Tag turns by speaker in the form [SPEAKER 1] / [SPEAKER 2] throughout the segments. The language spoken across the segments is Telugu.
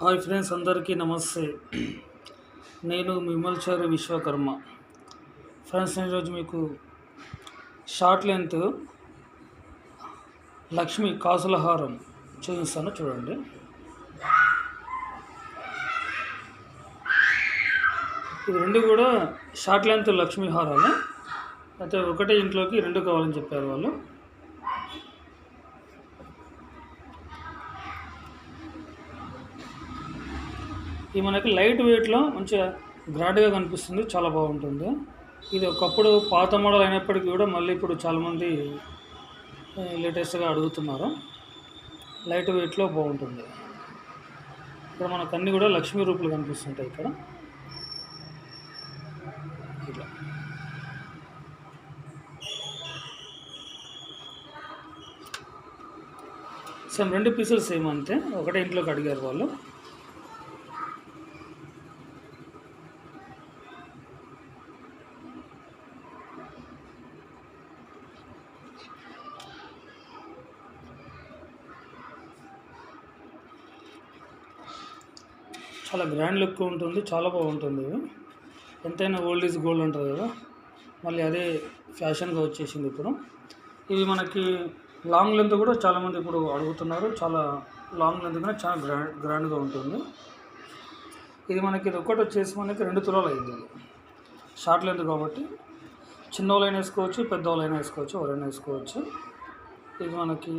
[SPEAKER 1] హాయ్ ఫ్రెండ్స్ అందరికీ నమస్తే. నేను మిమల్చారి విశ్వకర్మ. ఫ్రెండ్స్ నేను ఈరోజు మీకు షార్ట్ లెంత్ లక్ష్మి కాసుల హారం చూపిస్తాను చూడండి. ఇవి రెండు కూడా షార్ట్ లెంత్ లక్ష్మీహారాలు అయితే ఒకటే ఇంట్లోకి రెండు కావాలని చెప్పారు వాళ్ళు. ఇది మనకి లైట్ వెయిట్లో మంచిగా గ్రాండ్గా కనిపిస్తుంది చాలా బాగుంటుంది. ఇది ఒకప్పుడు పాత మోడల్ అయినప్పటికీ కూడా మళ్ళీ ఇప్పుడు చాలామంది లేటెస్ట్గా అడుగుతున్నారు. లైట్ వెయిట్లో బాగుంటుంది. ఇక్కడ మనకు అన్నీ కూడా లక్ష్మీ రూపులు కనిపిస్తుంటాయి ఇక్కడ. ఇట్లా. సేమ్ రెండు పీసెస్ సేమ్ అంతే. ఒకటే ఇంట్లోకి అడిగారు వాళ్ళు. చాలా గ్రాండ్ లుక్ ఉంటుంది చాలా బాగుంటుంది. ఇది ఎంతైనా ఓల్డ్ ఈజ్ గోల్డ్ అంటారు కదా. మళ్ళీ అదే ఫ్యాషన్గా వచ్చేసింది ఇప్పుడు. ఇవి మనకి లాంగ్ లెంత్ కూడా చాలామంది ఇప్పుడు అడుగుతున్నారు. చాలా లాంగ్ లెంత్ కూడా చాలా గ్రాండ్ గ్రాండ్గా ఉంటుంది. ఇది మనకి ఇది ఒక్కటి వచ్చేసి మనకి రెండు తులాలు అయింది షార్ట్ లెంత్ కాబట్టి చిన్న వాళ్ళైనా వేసుకోవచ్చు పెద్ద వాళ్ళైనా వేసుకోవచ్చు ఎవరైనా వేసుకోవచ్చు. ఇది మనకి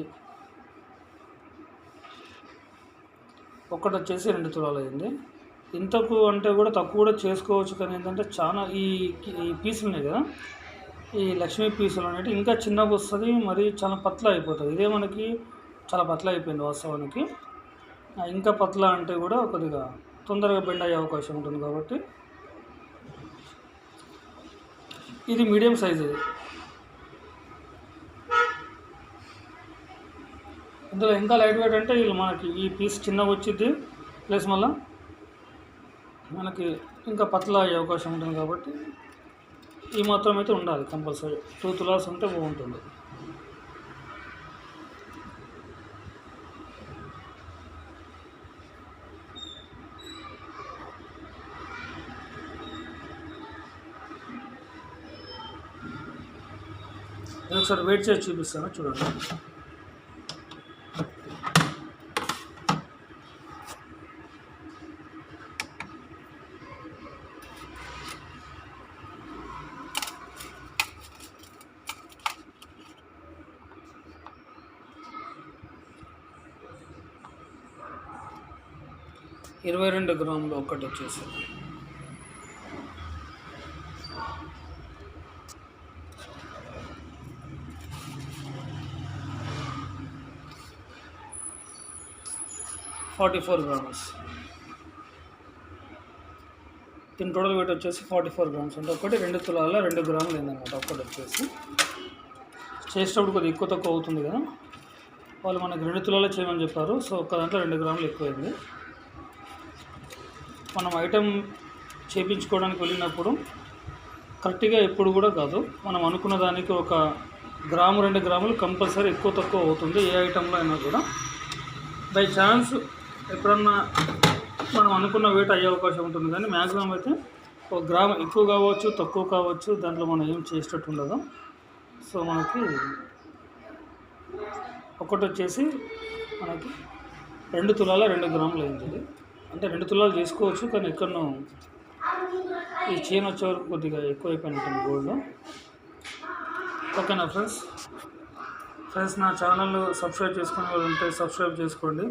[SPEAKER 1] ఒక్కటి వచ్చేసి రెండు తులాలు అయింది ఇంతకు అంటే కూడా తక్కువ కూడా చేసుకోవచ్చు కానీ ఏంటంటే చాలా ఈ ఈ పీసులు ఉన్నాయి కదా. ఈ లక్ష్మీ పీసులు అనేవి ఇంకా చిన్నగా వస్తుంది మరి చాలా పత్ల అయిపోతుంది. ఇదే మనకి చాలా పత్ల అయిపోయింది వాస్తవానికి. ఇంకా పత్ల అంటే కూడా కొద్దిగా తొందరగా బెండ్ అయ్యే అవకాశం ఉంటుంది కాబట్టి. ఇది మీడియం సైజ్ ఇది. ఇందులో ఇంకా లైట్ వెయిట్ అంటే వీళ్ళు మనకి ఈ పీస్ చిన్నగా వచ్చింది ప్లస్ మళ్ళీ మనకి ఇంకా పతలా అయ్యే అవకాశం ఉంటుంది కాబట్టి ఈ మాత్రం అయితే ఉండాలి కంపల్సరీ టూ తులాస్ ఉంటే బాగుంటుంది. నేను ఒకసారి వెయిట్ చేసి చూపిస్తాను చూడండి. ఇరవై రెండు గ్రాములు ఒకటి వచ్చేసి ఫార్టీ ఫోర్ గ్రామ్స్. దీని టోటల్ వెయిట్ వచ్చేసి ఫార్టీ ఫోర్ గ్రామ్స్. అంటే ఒకటి రెండు తులాల రెండు గ్రాములు అయిందన్నమాట ఒకటి వచ్చేసి. చేసేటప్పుడు కొద్దిగా ఎక్కువ తక్కువ అవుతుంది కదా. వాళ్ళు మనకి రెండు తులాలే చేయమని చెప్పారు సో ఒక దాంట్లో రెండు గ్రాములు ఎక్కువైంది. మనం ఐటెం చేయించుకోవడానికి వెళ్ళినప్పుడు కరెక్ట్గా ఎప్పుడు కూడా కాదు. మనం అనుకున్న దానికి ఒక గ్రాము రెండు గ్రాములు కంపల్సరీ ఎక్కువ తక్కువ అవుతుంది ఏ ఐటెంలో అయినా కూడా. బై ఛాన్స్ ఎప్పుడన్నా మనం అనుకున్న వెయిట్ అయ్యే అవకాశం ఉంటుంది కానీ మ్యాక్సిమం అయితే ఒక గ్రామ్ ఎక్కువ కావచ్చు తక్కువ కావచ్చు దాంట్లో మనం ఏం చేసేటట్టు ఉండదు. సో మనకి ఒకటి వచ్చేసి మనకి రెండు తులాల రెండు గ్రాములు అయింది. అంటే రెండు తులాలు చేసుకోవచ్చు కానీ ఎక్కడనో ఈ చైన్ వచ్చే వరకు కొద్దిగా ఎక్కువ అయిపోయినట్టుంది గోల్డ్. ఓకేనా ఫ్రెండ్స్? ఫ్రెండ్స్ నా ఛానల్ సబ్స్క్రైబ్ చేసుకునే వాళ్ళు ఉంటే సబ్స్క్రైబ్ చేసుకోండి.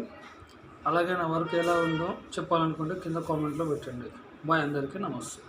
[SPEAKER 1] అలాగే నా వర్క్ ఎలా ఉందో చెప్పాలనుకుంటే కింద కామెంట్లో పెట్టండి. బాయ్ అందరికీ నమస్తే.